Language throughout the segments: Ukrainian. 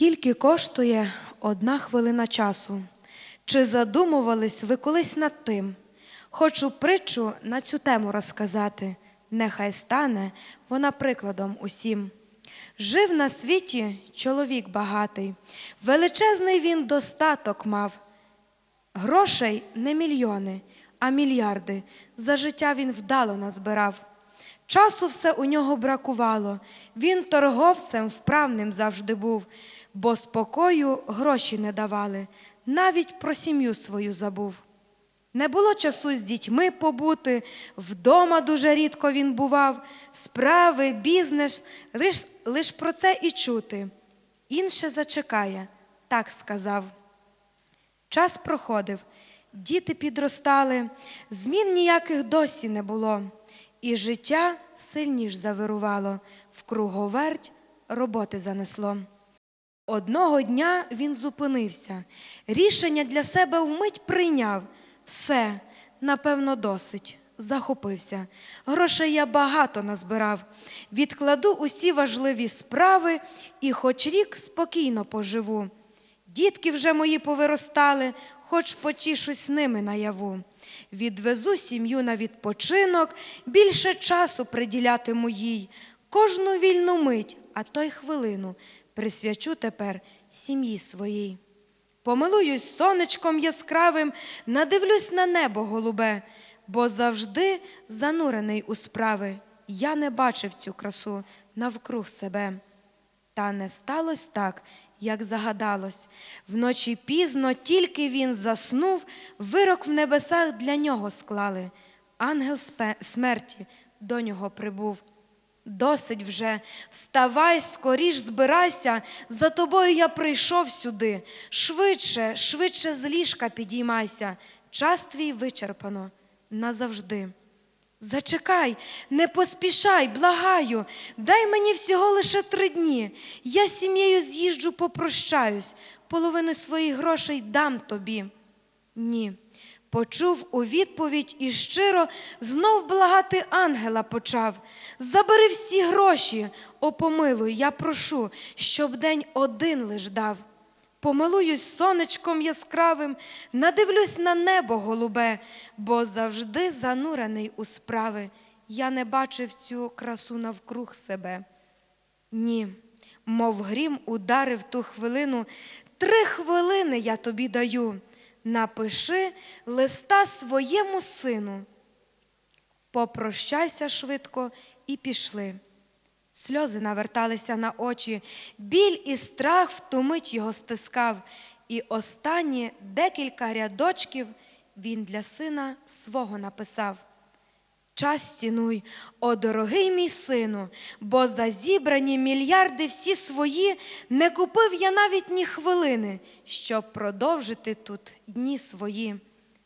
Скільки коштує одна хвилина часу? Чи задумувались ви колись над тим? Хочу притчу на цю тему розказати. Нехай стане вона прикладом усім. Жив на світі чоловік багатий, величезний він достаток мав. Грошей не мільйони, а мільярди. За життя він вдало назбирав. Часу все у нього бракувало. Він торговцем вправним завжди був, бо спокою гроші не давали, навіть про сім'ю свою забув. Не було часу з дітьми побути, вдома дуже рідко він бував, справи, бізнес, лиш, лиш про це і чути. Інше зачекає, так сказав. Час проходив, діти підростали, змін ніяких досі не було, і життя сильніш завирувало, в круговерть роботи занесло. Одного дня він зупинився, рішення для себе вмить прийняв. Все, напевно, досить. Захопився. Грошей я багато назбирав. Відкладу усі важливі справи і хоч рік спокійно поживу. Дітки вже мої повиростали, хоч потішусь ними наяву. Відвезу сім'ю на відпочинок, більше часу приділятиму їй. Кожну вільну мить, а то й хвилину присвячу тепер сім'ї своїй. Помилуюсь сонечком яскравим, надивлюсь на небо голубе, бо завжди занурений у справи. Я не бачив цю красу навкруг себе. Та не сталося так, як загадалось. Вночі пізно тільки він заснув, вирок в небесах для нього склали. Ангел смерті до нього прибув. Досить вже, вставай, скоріш збирайся, за тобою я прийшов сюди. Швидше, швидше з ліжка підіймайся. Час твій вичерпано назавжди. Зачекай, не поспішай, благаю, дай мені всього лише три дні. Я з сім'єю з'їжджу, попрощаюсь, половину своїх грошей дам тобі. Ні. Почув у відповідь і щиро знов благати ангела почав. Забери всі гроші, о помилуй, я прошу, щоб день один лиш дав. Помилуюсь сонечком яскравим, надивлюсь на небо голубе, бо завжди занурений у справи. Я не бачив цю красу навкруг себе. Ні, мов грім ударив ту хвилину. Три хвилини я тобі даю. Напиши листа своєму сину. Попрощайся швидко і пішли. Сльози наверталися на очі, біль і страх в ту мить його стискав, і останні декілька рядочків він для сина свого написав. Час цінуй, о дорогий мій сину, бо за зібрані мільярди всі свої не купив я навіть ні хвилини, щоб продовжити тут дні свої.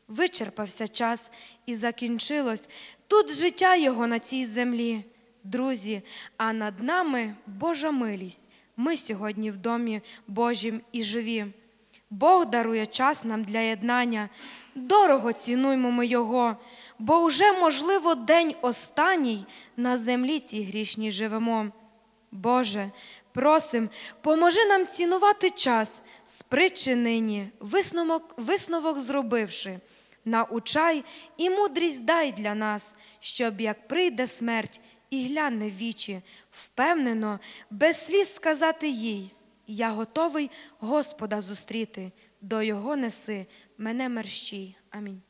Вичерпався час і закінчилось тут життя його на цій землі. Друзі, а над нами Божа милість. Ми сьогодні в домі Божім і живі. Бог дарує час нам для єднання. Дорого цінуймо ми Його, бо вже, можливо, день останній на землі цій грішній живемо. Боже, просим, поможи нам цінувати час, з притчі нині, висновок, висновок зробивши. Научай і мудрість дай для нас, щоб як прийде смерть і гляне в вічі, впевнено, без сліз сказати їй. Я готовий Господа зустріти, до Його неси, мене мерщій. Амінь.